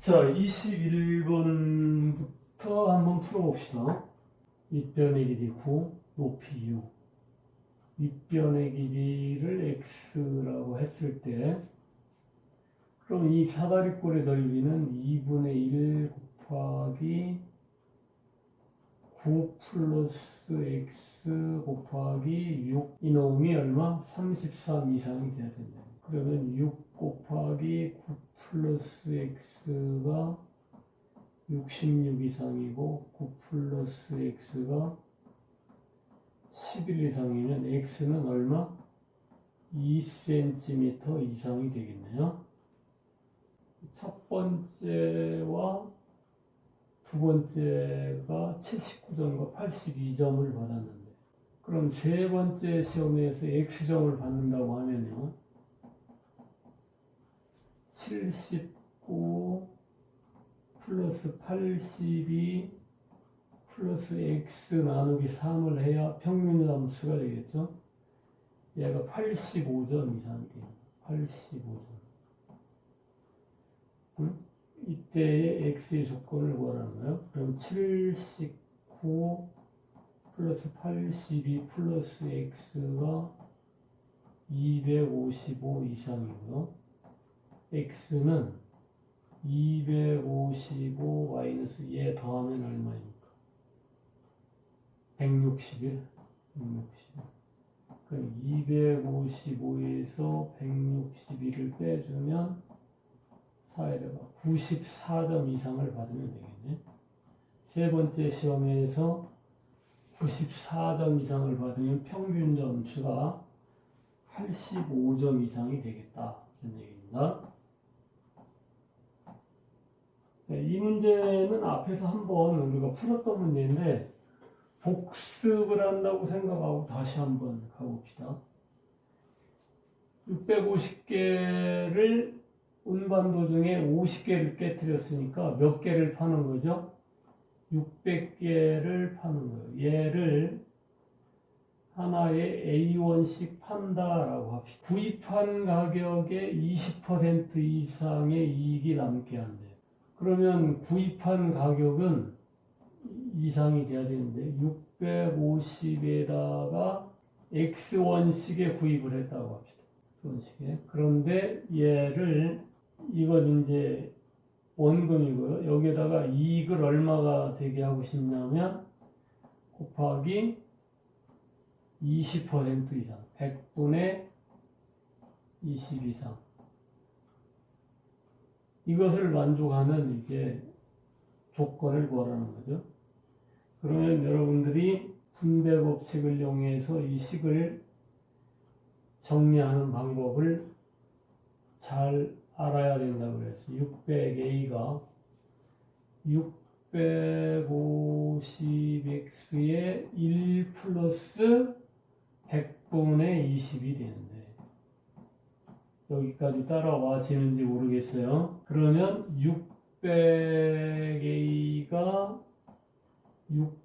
자, 21번부터 한번 풀어봅시다. 윗변의 길이 9, 높이 6. 윗변의 길이를 x라고 했을 때, 그럼 이 사다리꼴의 넓이는 2분의 1 곱하기 9 플러스 x 곱하기 6. 이 놈이 얼마? 33 이상이 돼야 된다. 그러면 6 곱하기 9 플러스 x가 66 이상이고 9 플러스 x가 11 이상이면 x는 얼마? 2cm 이상이 되겠네요. 첫 번째와 두 번째가 79점과 82점을 받았는데 그럼 세 번째 시험에서 x점을 받는다고 하면요. 79 플러스 82 플러스 x 나누기 3을 해야 평균 점수가 되겠죠. 얘가 85점 이상이 돼요. 85점. 응? 이때의 x의 조건을 구하라는 거예요. 그럼 79 플러스 82 플러스 x가 255 이상이고요. X는 255 마이너스 얘 더하면 얼마입니까? 161. 161. 그럼 255에서 161을 빼주면 사회대가 94점 이상을 받으면 되겠네. 세 번째 시험에서 94점 이상을 받으면 평균 점수가 85점 이상이 되겠다. 이런 얘기입니다. 네, 이 문제는 앞에서 한번 우리가 풀었던 문제인데 복습을 한다고 생각하고 다시 한번 가봅시다. 650개를 운반 도 중에 50개를 깨뜨렸으니까 몇 개를 파는 거죠? 600개를 파는 거예요. 얘를 하나에 A1씩 판다라고 합시다. 구입한 가격의 20% 이상의 이익이 남게 한대요. 그러면 구입한 가격은 이상이 돼야 되는데 650에다가 X1씩에 구입을 했다고 합시다. X1씩에. 그런데 얘를 이건 이제 원금이고요. 여기에다가 이익을 얼마가 되게 하고 싶냐면 곱하기 20% 이상, 100분의 20 이상. 이것을 만족하는 이게 조건을 구하라는 거죠. 그러면 여러분들이 분배 법칙을 이용해서 이 식을 정리하는 방법을 잘 알아야 된다고 그랬어요. 600A가 650X의 1 플러스 100분의 20이 되는데 여기까지 따라와지는지 모르겠어요. 그러면 600A가 6,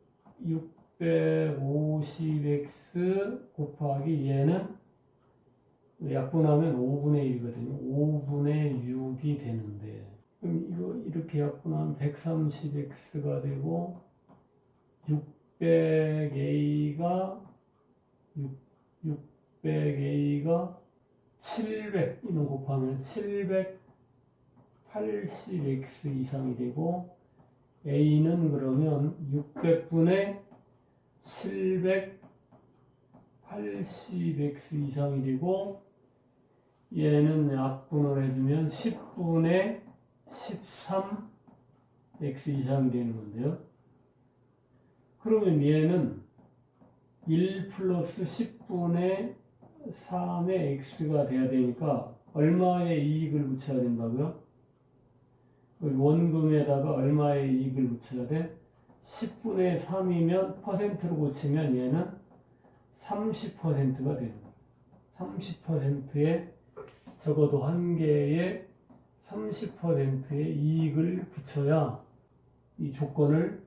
650X 곱하기 얘는 약분하면 5분의 1이거든요. 5분의 6이 되는데 그럼 이거 이렇게 약분하면 130X가 되고 600A가 6, 600A가 700 이놈 곱하면 780X 이상이 되고 A는 그러면 600분의 780X 이상이 되고 얘는 약분을 해주면 10분의 13X 이상이 되는 건데요. 그러면 얘는 1 플러스 10분의 3의 X가 돼야 되니까 얼마의 이익을 붙여야 된다고요? 원금에다가 얼마의 이익을 붙여야 돼? 10분의 3이면 퍼센트로 고치면 얘는 30%가 되는 거예요. 30%의 적어도 한 개의 30%의 이익을 붙여야 이 조건을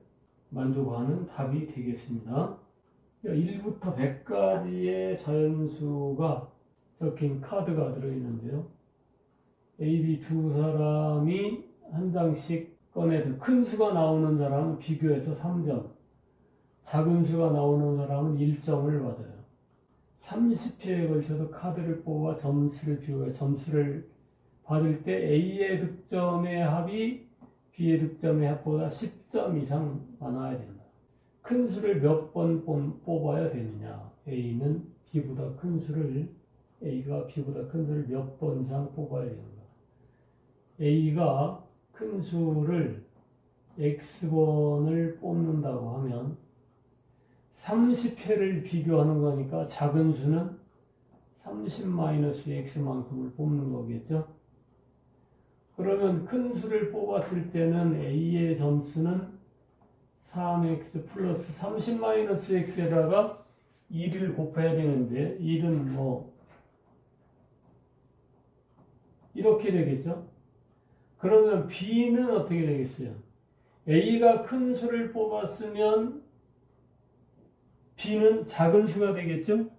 만족하는 답이 되겠습니다. 1부터 100까지의 자연수가 적힌 카드가 들어있는데요. A, B 두 사람이 한 장씩 꺼내서 큰 수가 나오는 사람은 비교해서 3점, 작은 수가 나오는 사람은 1점을 받아요. 30회에 걸쳐서 카드를 뽑아 점수를 비교해 점수를 받을 때 A의 득점의 합이 B의 득점의 합보다 10점 이상 많아야 된다. 큰 수를 몇 번 뽑아야 되느냐? A는 B보다 큰 수를 A가 B보다 큰 수를 몇 번 이상 뽑아야 되는가? A가 큰 수를 X번을 뽑는다고 하면 30회를 비교하는 거니까 작은 수는 30-x만큼을 뽑는 거겠죠? 그러면 큰 수를 뽑았을 때는 A의 점수는 3x 플러스 30-x에다가 1을 곱해야 되는데 1은 뭐 이렇게 되겠죠? 그러면 B는 어떻게 되겠어요? A가 큰 수를 뽑았으면 B는 작은 수가 되겠죠?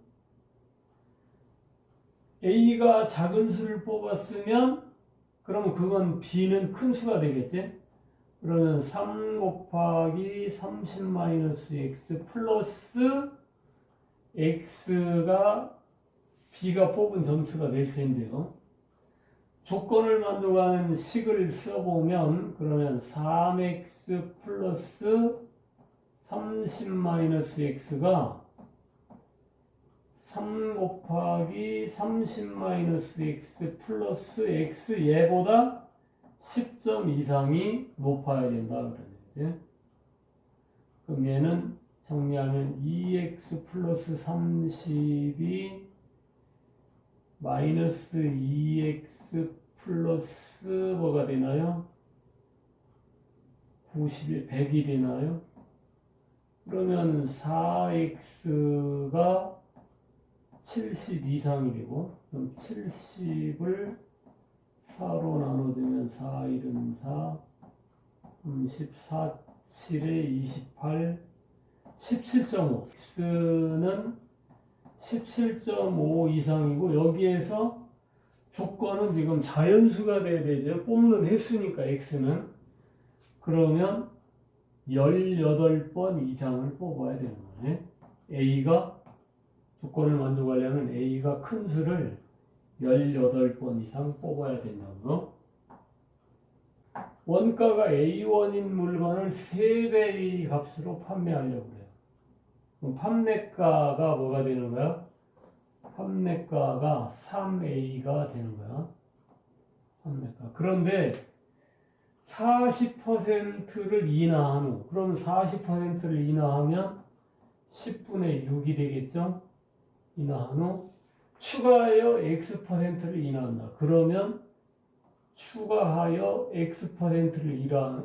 A가 작은 수를 뽑았으면 그러면 그건 B는 큰 수가 되겠지? 그러면 3 곱하기 30-x 플러스 x가 B가 뽑은 점수가 될 텐데요. 조건을 만족하는 식을 써보면 그러면 3x 플러스 30-x가 3 곱하기 30-x 플러스 x 얘보다 10점 이상이 높아야 된다 그러죠. 그럼 얘는 정리하면 2x 플러스 30이 마이너스 2x 플러스 뭐가 되나요? 90이 100이 되나요? 그러면 4x가 70 이상이 되고 그럼 70을 4로 나눠주면 4, 1은 4, 34, 7에 28, 17.5 x는 17.5 이상이고 여기에서 조건은 지금 자연수가 돼야 되죠. 뽑는 횟수니까 x는 그러면 18번 이상을 뽑아야 되는 거네. a가 조건을 만족하려면 a가 큰 수를 18번 이상 뽑아야 된다고. 원가가 A1인 물건을 3배의 값으로 판매하려고 그래요. 그럼 판매가가 뭐가 되는 거야? 판매가가 3A가 되는 거야. 판매가. 그런데 40%를 인하한 후, 그럼 40%를 인하하면 10분의 6이 되겠죠? 인하한 후, 추가하여 X%를 인하한다. 그러면 추가하여 X%를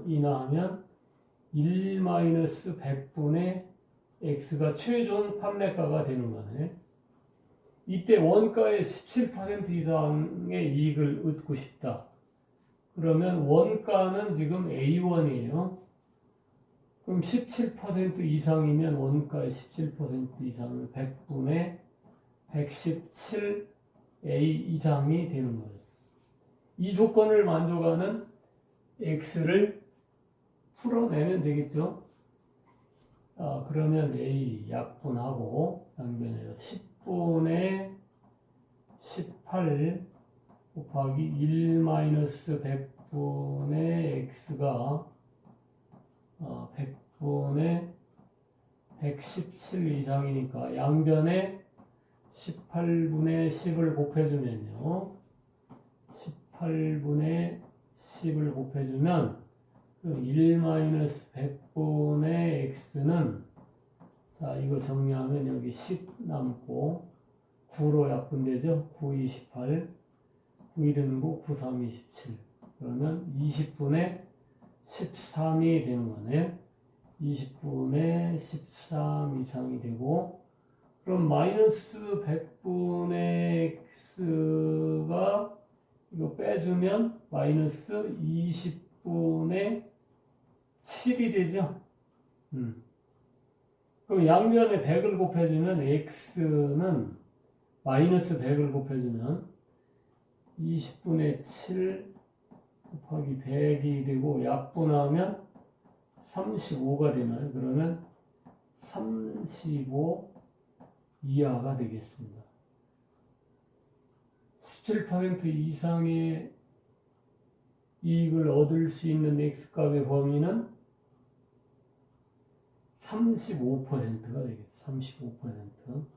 인하하면 1-100분의 X가 최종 판매가가 되는 거네. 이때 원가의 17% 이상의 이익을 얻고 싶다. 그러면 원가는 지금 A1이에요. 그럼 17% 이상이면 원가의 17% 이상은 100분의 117A 이상이 되는 거예요. 이 조건을 만족하는 X를 풀어내면 되겠죠. 자, 그러면 A 약분하고 양변에서 10분의 18 곱하기 1 마이너스 100분의 x가 어, 100분의 117 이상이니까 양변에 18분의 10을 곱해주면요. 18분의 10을 곱해주면 1 마이너스 100분의 x는 자 이거 정리하면 여기 10 남고 9로 약분되죠. 9, 28 9, 1은 9, 9, 3, 27 그러면 20분의 13이 되는 거네. 20분의 13 이상이 되고 그럼 마이너스 100분의 x가 이거 빼주면 마이너스 20분의 7이 되죠. 음. 그럼 양면에 100을 곱해주면 x는 마이너스 100을 곱해주면 20분의 7 곱하기 100이 되고 약분하면 35가 되나요? 그러면 35 이하가 되겠습니다. 17% 이상의 이익을 얻을 수 있는 X값의 범위는 35%가 되겠죠. 35%.